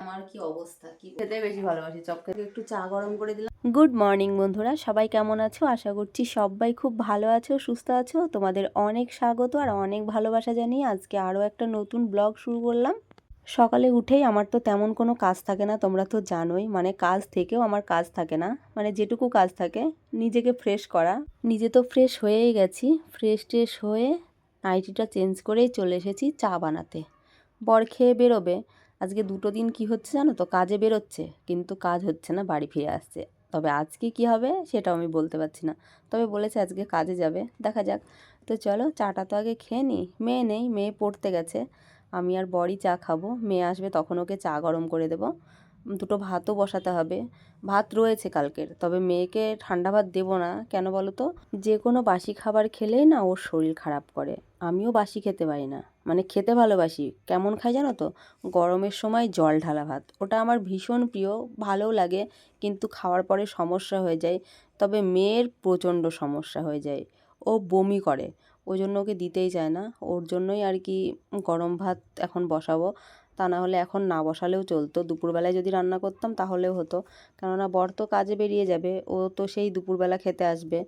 আমার কি অবস্থা? কি খেতে বেশি ভালোবাসি চপ খেতে একটু চা গরম করে দিলাম। গুড মর্নিং বন্ধুরা সবাই কেমন আছো? আশা করছি সবাই খুব ভালো আছো সুস্থ আছো। তোমাদের অনেক স্বাগত আর অনেক ভালোবাসা জানিয়ে আজকে আরও একটা নতুন ব্লগ শুরু করলাম। সকালে উঠেই আমার তো তেমন কোনো কাজ থাকে না তোমরা তো জানোই। মানে কাজ থেকেও আমার কাজ থাকে না। মানে যেটুকু কাজ থাকে নিজেকে ফ্রেশ করা। নিজে তো ফ্রেশ হয়েই গেছি। ফ্রেশ ট্রেশ হয়ে নাইটিটা চেঞ্জ করেই চলে এসেছি চা বানাতে। বর খেয়ে বেরোবে। আজকে দুটো দিন কি হচ্ছে জানো তো? কাজে বেরোচ্ছে, কিন্তু কাজ হচ্ছে না, বাড়ি ফিরে আসছে। তবে আজকে কি হবে সেটাও আমি বলতে পারছি না। তবে বলেছে আজকে কাজে যাবে, দেখা যাক। তো চলো, চাটা তো আগে খেয়ে নিই মেয়ে নেই, মেয়ে পড়তে গেছে। আমি আর বরই চা খাব, মেয়ে আসবে তখন ওকে চা গরম করে দেবো। দুটো ভাতও বসাতে হবে। ভাত রয়েছে কালকের, তবে মেয়েকে ঠান্ডা ভাত দেবো না। কেন বলো তো? যে কোনো বাসি খাবার খেলেই না ওর শরীর খারাপ করে। আমিও বাসি খেতে পারি না। মানে খেতে ভালোবাসি। কেমন খাই জানো তো? গরমের সময় জল ঢালা ভাত। ওটা আমার ভীষণ প্রিয়, ভালোও লাগে, কিন্তু খাওয়ার পরে সমস্যা হয়ে যায়। তবে মেয়ের প্রচণ্ড সমস্যা হয়ে যায়। ও বমি করে। ওই জন্য ওকে দিতেই চায় না। ওর জন্যই আর কি গরম ভাত এখন বসাবো। তা না হলে এখন না বসালেও চলতো। দুপুরবেলায় যদি রান্না করতাম তাহলেও হতো। কেননা বর তো কাজে বেরিয়ে যাবে, ও তো সেই দুপুরবেলা খেতে আসবে।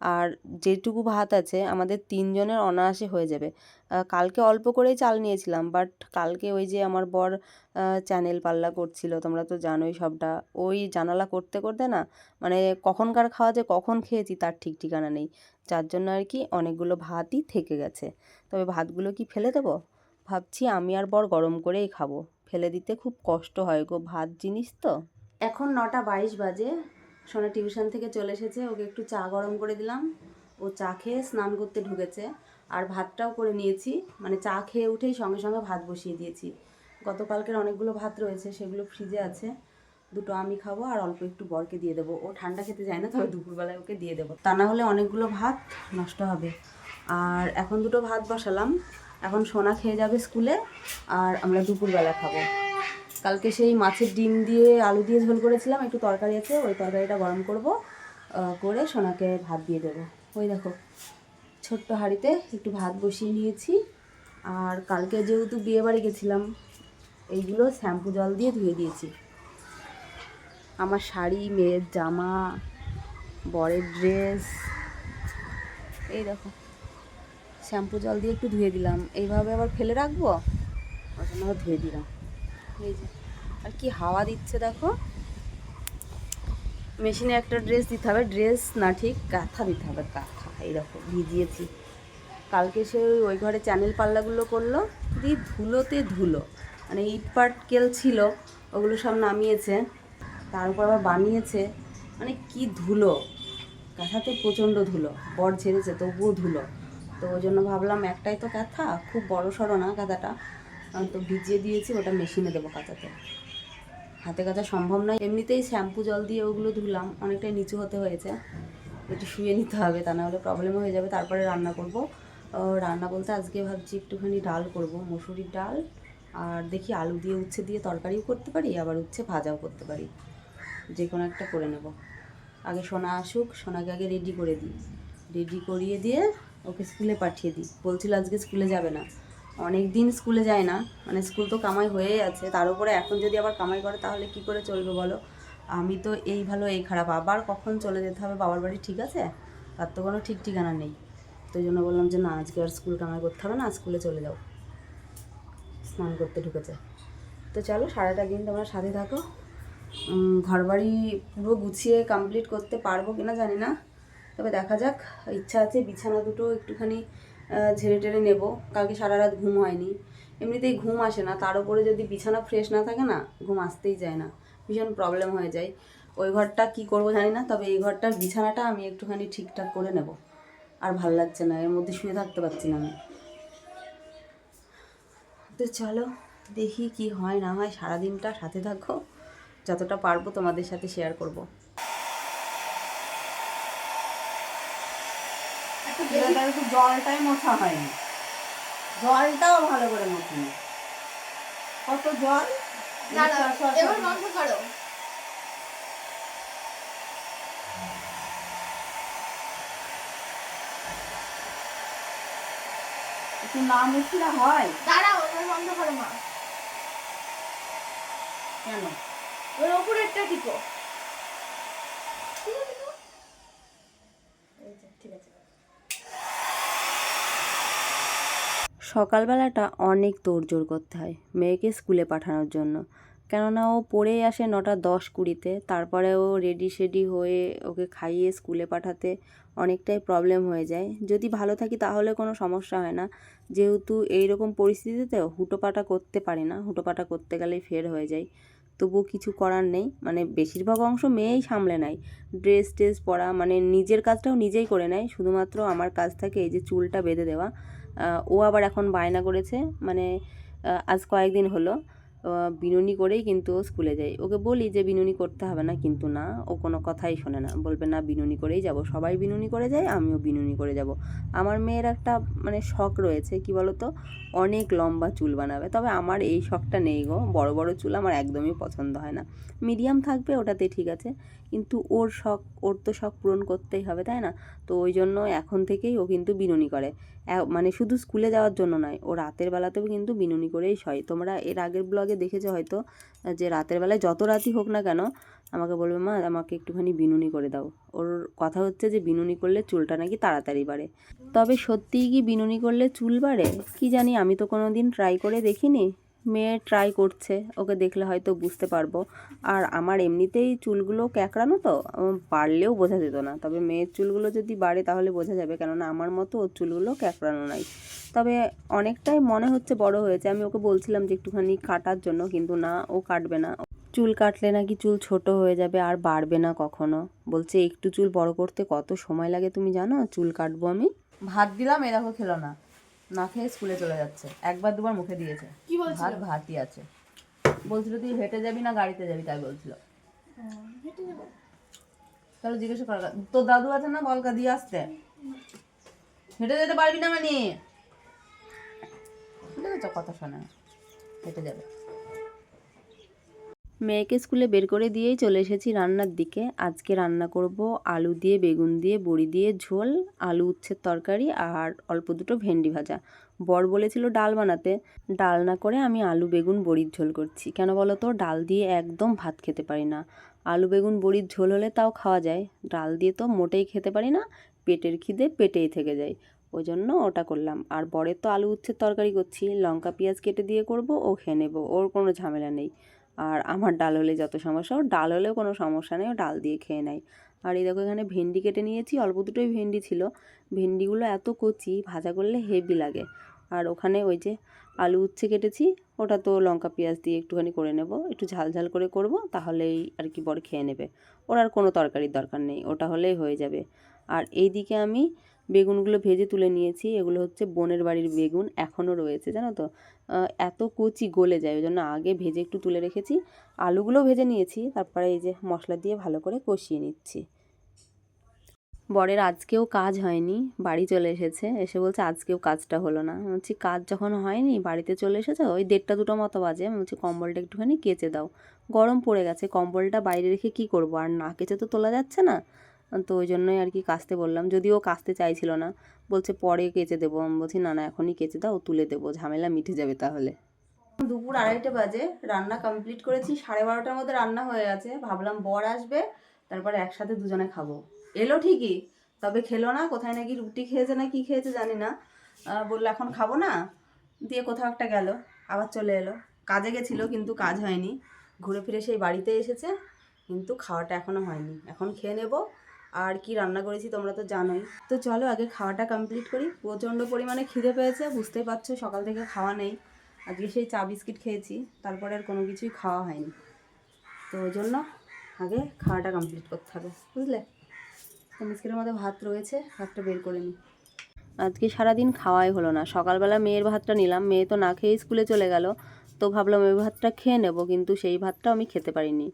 আর যেটুকু ভাত আছে আমাদের তিনজনের অনায়াসে হয়ে যাবে। কালকে অল্প করেই চাল নিয়েছিলাম, বাট কালকে ওই যে আমার বর চ্যানেল পাল্লা করছিল, তোমরা তো জানোই সবটা। ওই জানালা করতে করতে না মানে কখনকার খাওয়া যে কখন খেয়েছি তার ঠিক ঠিকানা নেই। যার জন্য আর কি অনেকগুলো ভাতই থেকে গেছে। তবে ভাতগুলো কি ফেলে দেবো? ভাবছি আমি আর বর গরম করেই খাব। ফেলে দিতে খুব কষ্ট হয় গো, ভাত জিনিস তো। এখন নটা বাইশ বাজে। সোনা টিউশন থেকে চলে এসেছে, ওকে একটু চা গরম করে দিলাম। ও চা খেয়ে স্নান করতে ঢুকেছে, আর ভাতটাও করে নিয়েছি। মানে চা খেয়ে উঠেই সঙ্গে সঙ্গে ভাত বসিয়ে দিয়েছি। গতকালকের অনেকগুলো ভাত রয়েছে, সেগুলো ফ্রিজে আছে। দুটো আমি খাব আর অল্প একটু বরকে দিয়ে দেবো। ও ঠান্ডা খেতে যায় না, তবে দুপুরবেলায় ওকে দিয়ে দেবো। তা না হলে অনেকগুলো ভাত নষ্ট হবে। আর এখন দুটো ভাত বসালাম। এখন সোনা খেয়ে যাবে স্কুলে, আর আমরা দুপুরবেলা খাব। কালকে সেই মাছের ডিম দিয়ে আলু দিয়ে ঝোল করেছিলাম, একটু তরকারি আছে, ওই তরকারিটা গরম করব করে সোনাকে ভাত দিয়ে দেবো। ওই দেখো, ছোট্ট হাঁড়িতে একটু ভাত বসিয়ে নিয়েছি, আর কালকে যেহেতু বিয়ে বাড়ি গেছিলাম, এইগুলো শ্যাম্পু জল দিয়ে ধুয়ে দিয়েছি। আমার শাড়ি, মেয়ের জামা, বরের ড্রেস এই দেখো। শ্যাম্পু জল দিয়ে একটু ধুয়ে দিলাম। এইভাবে আবার ফেলে রাখব? ওই জন্য আবার ধুয়ে দিলাম। এই যে, আর কি হাওয়া দিচ্ছে দেখো। মেশিনে একটা ড্রেস দিতে হবে। ড্রেস না ঠিক কাঁথা দিতে হবে কাঁথা এই দেখো ভিজিয়েছি। কালকে সে ওই- ওই ঘরে চ্যানেল পাল্লাগুলো করল, দিয়ে ধুলোতে ধুলো। মানে ইট পাটকেল ছিল, ওগুলো সব নামিয়েছে। তার উপর আবার বানিয়েছে। মানে কি ধুলো? কাঁথাতে প্রচণ্ড ধুলো, বর ঝেড়েছে, তবুও ধুলো। তো ওই জন্য ভাবলাম একটাই তো কাঁথা, খুব বড় সড়ো না কাঁথাটা তো ভিজিয়ে দিয়েছি, ওটা মেশিনে দেবো কাঁথাতে হাতে কাচা সম্ভব নয়। এমনিতেই শ্যাম্পু জল দিয়ে ওগুলো ধুলাম, অনেকটাই নিচু হতে হয়েছে। একটু শুয়ে নিতে হবে, তা না হলে প্রবলেম হয়ে যাবে। তারপরে রান্না করব। রান্না বলতে আজকে ভাবছি একটুখানি ডাল করব, মসুরির ডাল। আর দেখি আলু দিয়ে উচ্ছে দিয়ে তরকারিও করতে পারি, আবার উচ্ছে ভাজাও করতে পারি। যে কোনো একটা করে নেব। আগে সোনা আসুক, সোনাকে আগে রেডি করে দিই। রেডি করিয়ে দিয়ে ওকে স্কুলে পাঠিয়ে দিই। বলছিল আজকে স্কুলে যাবে না। অনেক দিন স্কুলে যায় না। মানে স্কুল তো কামাই হয়েই আছে। তার উপরে এখন যদি আবার কামাই করে, তাহলে কি করে চলবে বলো? আমি তো এই ভালো, এই খারাপ। আবার কখন চলে যেতে হবে? বাবার বাড়ি ঠিক আছে? তার তো কোনো ঠিক ঠিকানা নেই। তো জন্য বললাম যে, না, আজকে আর স্কুল কামাই করতে হবে না। স্কুলে চলে যাও। স্নান করতে ঢুকেছে। তো চলো, সারাটা দিন তোমরা সাথে থাকো। ঘরবাড়ি পুরো গুছিয়ে কমপ্লিট করতে পারব কিনা জানি না। তবে দেখা যাক, ইচ্ছা আছে বিছানা দুটো একটুখানি ঝেড়ে টেড়ে নেব। কালকে সারা রাত ঘুম হয়নি। এমনিতেই ঘুম আসে না, তার উপরে যদি বিছানা ফ্রেশ না থাকে না, ঘুম আসতেই যায় না। ভীষণ প্রবলেম হয়ে যায়। ওই ঘরটা কি করব জানি না, তবে এই ঘরটার বিছানাটা আমি একটুখানি ঠিকঠাক করে নেব। আর ভালো লাগছে না, এর মধ্যে শুয়ে থাকতে পারছি না আমি। তো চলো, দেখি কি হয় না হয়, সারাদিনটা সাথে থাকো। যতটা পারব তোমাদের সাথে শেয়ার করব। একটু জলটাই মোছা হয়নি। জলটাও ভালো করে মোছেনি কত জল? এবার বন্ধ করো। একটু না হয়? দাঁড়াও এবার বন্ধ করো মা। কেন? ওর ওপরেরটা টিপো এই যে, ঠিক আছে সকালবেলাটা অনেক তোড়জোড় করতে হয় মেয়েকে স্কুলে পাঠানোর জন্য। কেননা ও পড়েই আসে নটা দশ কুড়িতে। তারপরে ও রেডি সেডি হয়ে ওকে খাইয়ে স্কুলে পাঠাতে অনেকটাই প্রবলেম হয়ে যায়। যদি ভালো থাকি তাহলে কোনো সমস্যা হয় না। যেহেতু এইরকম পরিস্থিতিতে হুটোপাটা করতে পারি না। হুটোপাটা করতে গেলেই ফের হয়ে যায়। তবুও কিছু করার নেই। মানে বেশিরভাগ অংশ মেয়েই সামলে নেয়। ড্রেস টেস পরা মানে নিজের কাজটাও নিজেই করে নেয়। শুধুমাত্র আমার কাজ থাকে এই যে চুলটা বেঁধে দেওয়া। ও আবার এখন বায়না করেছে মানে আজ কয়েকদিন হলো। বিনুনি করেই কিন্তু স্কুলে যায়। ওকে বলি যে, বিনুনি করতে হবে না কিন্তু না, ও কোনো কথাই শোনে না। বলবে, না, বিনুনি করেই যাব। সবাই বিনুনি করে যায়, আমিও বিনুনি করে যাব। আমার মেয়ের একটা মানে শখ রয়েছে, কি বলতো? অনেক লম্বা চুল বানাবে। তবে আমার এই শখটা নেই গো। বড় বড় চুল আমার একদমই পছন্দ হয় না। মিডিয়াম থাকবে, ওটাতে ঠিক আছে। কিন্তু ওর শখ, ওর তো শখ পূরণ করতেই হবে, তাই না? তো ওই জন্য এখন থেকেই ও কিন্তু বিনুনি করে। মানে শুধু স্কুলে যাওয়ার জন্য নয় ও রাতের বেলাতেও কিন্তু বিনুনি করেই শয়। তোমরা এর আগের ব্লগে দেখেছ হয়তো, যে রাতের বেলায় যত রাতই হোক না কেন আমাকে বলবে, মা, আমাকে একটুখানি বিনুনি করে দাও। ওর কথা হচ্ছে যে বিনুনি করলে চুলটা নাকি তাড়াতাড়ি বাড়ে। তবে সত্যিই কি বিনুনি করলে চুল বাড়ে? কি জানি, আমি তো কোনো দিন ট্রাই করে দেখিনি। মেয়ে ট্রাই করছে, ওকে দেখলে হয়তো বুঝতে পারব। আর আমার এমনিতেই চুলগুলো ক্যাকড়ানো তো বাড়লেও বোঝা যেত না। তবে মেয়ের চুলগুলো যদি বাড়ে তাহলে বোঝা যাবে, কেননা আমার মতো ওর চুলগুলো ক্যাকড়ানো নাই। তবে অনেকটাই মনে হচ্ছে বড় হয়েছে। আমি ওকে বলছিলাম যে একটুখানি কাটার জন্য, কিন্তু না, ও কাটবে না। চুল কাটলে নাকি চুল ছোট হয়ে যাবে, আর বাড়বে না কখনো। বলছে, একটু চুল বড় করতে কত সময় লাগে তুমি জানো? চুল কাটবো আমি? ভাত দিলাম, এ দেখো খেলো না। না খেয়ে স্কুলে চলে যাচ্ছে একবার দুবার মুখে দিয়েছে কি বলছিল? ভাত ভাতই আছে বলছিল তুই হেঁটে যাবি না গাড়িতে যাবি তাই বলছিল হেঁটে যাব তাহলে জিজ্ঞাসা করা তোর দাদু আছে না বলকা দিয়ে আসতে হেঁটে যেতে পারবি না মানে কথা শোনা হেঁটে যাবে মেয়েকে স্কুলে বের করে দিয়েই চলে এসেছি রান্নার দিকে। আজকে রান্না করব আলু দিয়ে, বেগুন দিয়ে, বড়ি দিয়ে, ঝোল, আলু উচ্ছের তরকারি আর অল্প দুটো ভেন্ডি ভাজা। বর বলেছিল ডাল বানাতে। ডাল না করে আমি আলু, বেগুন, বড়ির ঝোল করছি। কেন বলো তো? ডাল দিয়ে একদম ভাত খেতে পারি না। আলু, বেগুন, বড়ির ঝোল হলে তাও খাওয়া যায়। ডাল দিয়ে তো মোটেই খেতে পারি না। পেটের খিদে পেটেই থেকে যায়। ওই জন্য ওটা করলাম। আর বরের তো আলু উচ্ছের তরকারি করছি। লঙ্কা, পেঁয়াজ কেটে দিয়ে করব, ও খেয়ে নেব। ওর কোনো ঝামেলা নেই। আর আমার ডাল হলে যত সমস্যা, ওর ডাল হলেও কোনো সমস্যা নেই, ও ডাল দিয়ে খেয়ে নেয়। আর এই দেখো, এখানে ভেন্ডি কেটে নিয়েছি, অল্প দুটোই ভেন্ডি ছিল। ভেন্ডিগুলো এত কচি, ভাজা করলে হেভি লাগে। আর ওখানে ওই যে আলু উচ্ছে কেটেছি, ওটা তো লঙ্কা, পেঁয়াজ দিয়ে একটুখানি করে নেব। একটু ঝাল ঝাল করে করব, তাহলেই আর কি বর খেয়ে নেবে। ওর আর কোনো তরকারির দরকার নেই, ওটা হলেই হয়ে যাবে। আর এইদিকে আমি বেগুনগুলো ভেজে তুলে নিয়েছি। এগুলো হচ্ছে বোনের বাড়ির বেগুন এখনও রয়েছে, জানো তো? এত কচি গলে যায়, ওই জন্য আগে ভেজে একটু তুলে রেখেছি। আলুগুলো ভেজে নিয়েছি, তারপরে এই যে মশলা দিয়ে ভালো করে কষিয়ে নিচ্ছি। বরের আজকেও কাজ হয়নি, বাড়ি চলে এসেছে, এসে বলছে আজকেও কাজটা হলো না। বলছি, কাজ যখন হয়নি, বাড়িতে চলে এসেছে? ওই দেড়টা দুটো মতো বাজে। আমি বলছি, কম্বলটা একটুখানি কেচে দাও। গরম পড়ে গেছে, কম্বলটা বাইরে রেখে কি করব? আর না কেচে তো তোলা যাচ্ছে না। তো ওই জন্যই আর কি কাচতে বললাম। যদিও কাচতে চাইছিল না। বলছে, পরে কেচে দেবো। আমি বলছি, না না, এখনই কেচে দাও, তুলে দেবো। ঝামেলা মিটে যাবে তাহলে। দুপুর আড়াইটে বাজে, রান্না কমপ্লিট করেছি, সাড়ে বারোটার মধ্যে রান্না হয়ে গেছে। ভাবলাম, বর আসবে, তারপরে একসাথে দুজনে খাব। এলো ঠিকই, তবে খেলো না, কোথায় নাকি রুটি খেয়েছে না কি খেয়েছে জানি না। বলল, এখন খাব না? দিয়ে কোথাও একটা গেল, আবার চলে এলো। কাজে গেছিল, কিন্তু কাজ হয়নি। ঘুরে ফিরে সেই বাড়িতে এসেছে, কিন্তু খাওয়াটা এখনও হয়নি। এখন খেয়ে নেব আর কি রান্না করেছি তোমরা তো জানোই। তো চলো আগে খাওয়াটা কমপ্লিট করি। প্রচণ্ড পরিমাণে খিদে পেয়েছে, বুঝতেই পারছ, সকাল থেকে খাওয়া নেই। আজকে সেই চা বিস্কিট খেয়েছি, তারপরে আর কোনো কিছুই খাওয়া হয়নি। তো ওই জন্য আগে খাওয়াটা কমপ্লিট করতে হবে, বুঝলে? তো বিস্কিটের মধ্যে ভাত রয়েছে, ভাতটা বের করে নিই। আজকে সারাদিন খাওয়াই হলো না। সকালবেলা মেয়ের ভাতটা নিলাম, মেয়ে তো না খেয়ে স্কুলে চলে গেল। তো ভাবলাম ওই ভাতটা খেয়ে নেব, কিন্তু সেই ভাতটা আমি খেতে পারিনি।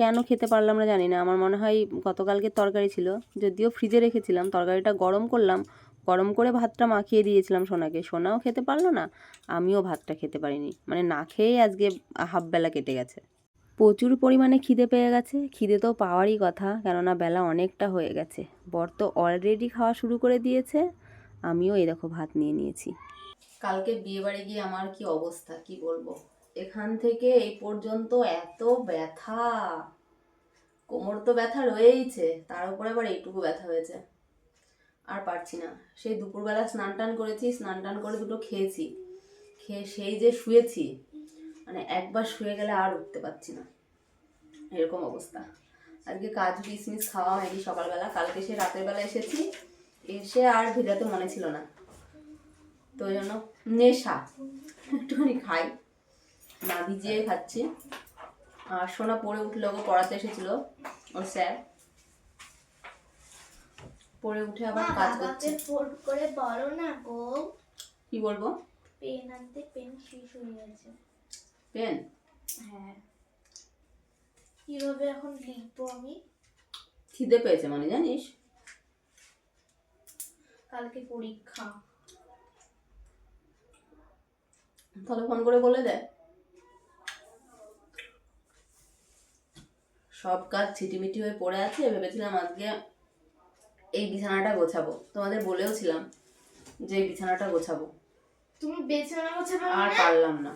কেন খেতে পারলাম না জানি না, আমার মনে হয় গতকালকে তরকারি ছিল, যদিও ফ্রিজে রেখেছিলাম, তরকারিটা গরম করলাম, গরম করে ভাতটা মাখিয়ে দিয়েছিলাম সোনাকে, সোনাও খেতে পারল না, আমিও ভাতটা খেতে পারিনি। মানে না খেয়েই আজকে হাফ বেলা কেটে গেছে। প্রচুর পরিমাণে খিদে পেয়ে গেছে, খিদে তো পাওয়ারই কথা, কেননা বেলা অনেকটা হয়ে গেছে। বর তো অলরেডি খাওয়া শুরু করে দিয়েছে, আমিও এই দেখো ভাত নিয়ে নিয়েছি। কালকে বিয়ে বাড়ি গিয়ে আমার কি অবস্থা, কি বলব? এখান থেকে এই পর্যন্ত এত ব্যথা। কোমর তো ব্যথা রয়েইছে, তার উপরে আবার এইটুকু ব্যথা হয়েছে। আর পারছি না। সেই দুপুরবেলা স্নান টান করেছি, স্নান টান করে দুটো খেয়েছি। খেয়ে সেই যে শুয়েছি মানে একবার শুয়ে গেলে আর উঠতে পারছি না। এরকম অবস্থা। আজকে কাজু, কিশমিশ খাওয়া হয়নি সকালবেলা, কালকে সে রাতের বেলা এসেছি, এসে আর ভিজাতে মনে ছিল না। তো ওই জন্য নেশা। একটুখানি খাই। না ভিজিয়ে খাচ্ছি। আর সোনা পড়ে উঠল ওকে পড়াতে এসেছিল ওর স্যার। পড়ে উঠে আবার কাজ করছে। ফোন করে বলো না গো। কি বলব? পেন আনতে পেন শেষ হয়ে গেছে। পেন? হ্যাঁ। কীভাবে এখন লিখব আমি? খিদে পেয়েছে মানে জানিস? কালকে পরীক্ষা। তাহলে ফোন করে বলে দে। সব কাজ ছিটিমিটি হয়ে পড়ে আছে ভেবেছিলাম আজকে এই বিছানাটা গোছাবো। তোমাদের বলেও ছিলাম যে বিছানাটা গোছাবো। তুমি বেছানা গোছাবে আর মানে? পারলাম না।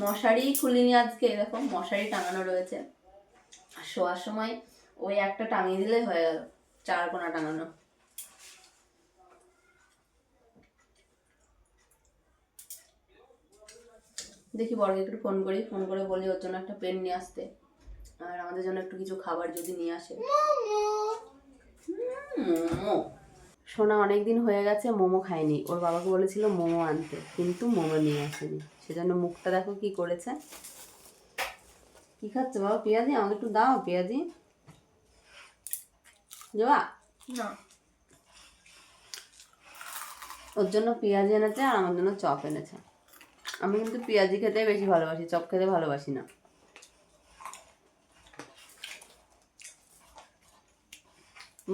মশারি খুলিনি আজকে দেখো মশারি টাঙানো রয়েছে। আর শোয়ার সময় ওই একটা টাঙিয়ে দিলে হয়ে গেল চার কোনা টাঙানো। দেখি বড়কে একটু ফোন করি ফোন করে বলি ওর জন্য একটা পেন নিয়ে আসতে। আর আমাদের জন্য একটু কিছু খাবার যদি নিয়ে আসে। মোমো। সোনা অনেক দিন হয়ে গেছে মোমো খায়নি। ওর বাবাকে বলেছিল মোমো আনতে কিন্তু মোমো নিয়ে আসেনি। সেজন্য মুখটা দেখো কি করেছে। কি খাচ্ছে বাবা? পেঁয়াজি? আমাকে একটু দাও পেঁয়াজি। যাবা না। ওর জন্য পেঁয়াজি এনেছে আর আমার জন্য চপ এনেছে। আমি কিন্তু পেঁয়াজি খেতে বেশি ভালোবাসি, চপ খেতে ভালোবাসি না।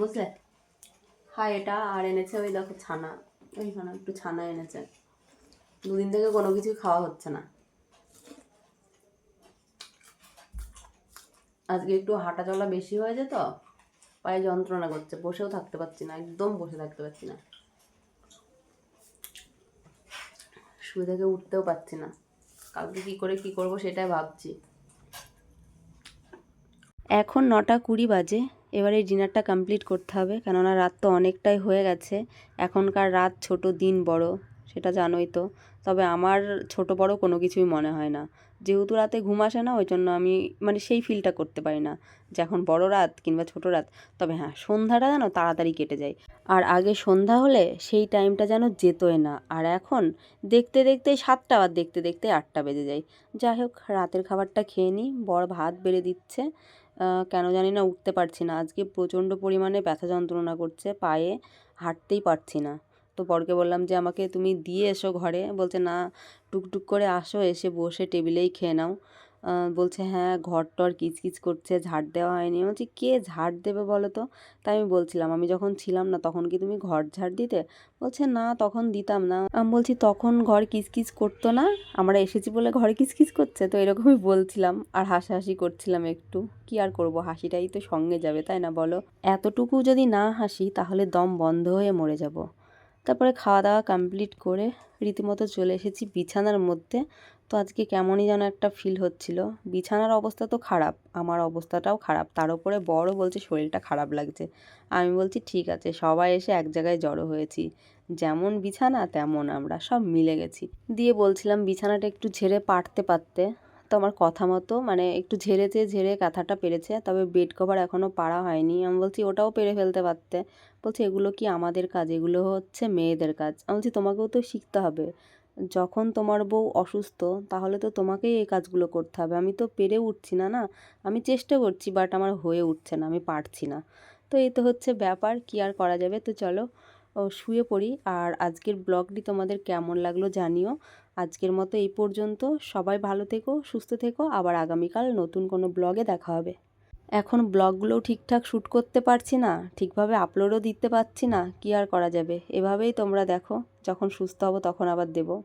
বুঝলে? হ্যাঁ এটা আর এনেছে ওই দেখো ছানা। ওইখানে একটু ছানা এনেছে। দুদিন থেকে কোনো কিছু খাওয়া হচ্ছে না। আজকে একটু হাঁটা চলা বেশি হয়েছে তো, পায়ে যন্ত্রণা করছে। বসেও থাকতে পারছি না, একদম বসে থাকতে পারছি না। শুয়ে থেকে উঠতেও পারছি না। কালকে কি করে কি করব সেটাই ভাবছি। এখন নটা কুড়ি বাজে, এবার ডিনারটা কমপ্লিট করতে হবে, কেননা রাত তো অনেকটাই হয়ে গেছে। এখনকার রাত ছোট, দিন বড়, সেটা জানোই তো। তবে আমার ছোট বড় কোনো কিছুই মনে হয় না। যেহেতু রাতে ঘুম আসে না ওই জন্য আমি মানে সেই ফিলটা করতে পারি না। যে এখন বড় রাত কিংবা ছোট রাত, তবে হ্যাঁ সন্ধ্যাটা যেন তাড়াতাড়ি কেটে যায়। আর আগে সন্ধ্যা হলে সেই টাইমটা যেন যেতোই না। আর এখন দেখতে দেখতে সাতটা আর দেখতে দেখতে আটটা বেজে যায়। যাই হোক, রাতের খাবারটা খেয়ে নিই। বড় ভাত বেড়ে দিচ্ছে। কেন জানি না উঠতে পারছি না। আজকে প্রচণ্ড পরিমাণে ব্যথা যন্ত্রণা করছে পায়ে, হাঁটতেই পারছি না। তো বরকে বললাম যে, আমাকে তুমি দিয়ে এসো ঘরে। বলছে, না টুকটুক করে আসো, এসে বসে টেবিলেই খেয়ে নাও। বলছে হ্যাঁ ঘর টর কিচকিচ করছে, ঝাড় দেওয়া হয়নি। বলছি, কে ঝাড় দেবে বলো তো? তাই আমি বলছিলাম, আমি যখন ছিলাম না, তখন কি তুমি ঘর ঝাড় দিতে? বলছে, না, তখন দিতাম না। আমি বলছি, তখন ঘর কিচকিচ করতো না? আমরা এসেছি বলে ঘরে কিচকিচ করছে? তো এরকমই বলছিলাম আর হাসাহাসি করছিলাম একটু। কি আর করব, হাসিটাই তো সঙ্গে যাবে, তাই না বলো? এতটুকু যদি না হাসি, তাহলে দম বন্ধ হয়ে মরে যাব। তারপরে খাওয়া দাওয়া কমপ্লিট করে রীতিমতো চলে এসেছি বিছানার মধ্যে। তো আজকে কেমনই যেন একটা ফিল হচ্ছিল। বিছানার অবস্থা তো খারাপ, আমার অবস্থাটাও খারাপ। তার উপরে বড় বলছে, শরীরটা খারাপ লাগছে। আমি বলছি, ঠিক আছে, সবাই এসে এক জায়গায় জড়ো হয়েছি। যেমন বিছানা, তেমন আমরা, সব মিলে গেছি। দিয়ে বলছিলাম, বিছানাটা একটু ঝেড়ে পারতে পারতে। তো আমার কথা মতো মানে একটু ঝেড়েছে ঝেড়ে কাঁথাটা পেরেছে, তবে বেড কভার এখনও পারা হয়নি। আমি বলছি, ওটাও পেরে ফেলতে পারতে। বলছে, এগুলো কি আমাদের কাজ? এগুলো হচ্ছে মেয়েদের কাজ। আমি বলছি, তোমাকেও তো শিখতে হবে। যখন তোমার বউ অসুস্থ, তাহলে তো তোমাকেই এই কাজগুলো করতে হবে। আমি তো পেরে উঠছি না না? আমি চেষ্টা করছি বাট আমার হয়ে উঠছে না, আমি পারছি না। তো এই তো হচ্ছে ব্যাপার, কি আর করা যাবে? তো চলো শুয়ে পড়ি। আর আজকের ব্লগটি তোমাদের কেমন লাগল জানিও। আজকের মতো এই পর্যন্ত। সবাই ভালো থেকো, সুস্থ থেকো। আবার আগামীকাল নতুন কোনো ব্লগে দেখা হবে। এখন ব্লগগুলোও ঠিকঠাক শ্যুট করতে পারছি না, ঠিকভাবে আপলোডও দিতে পারছি না। কি আর করা যাবে? এভাবেই তোমরা দেখো। যখন সুস্থ হব তখন আবার দেবো।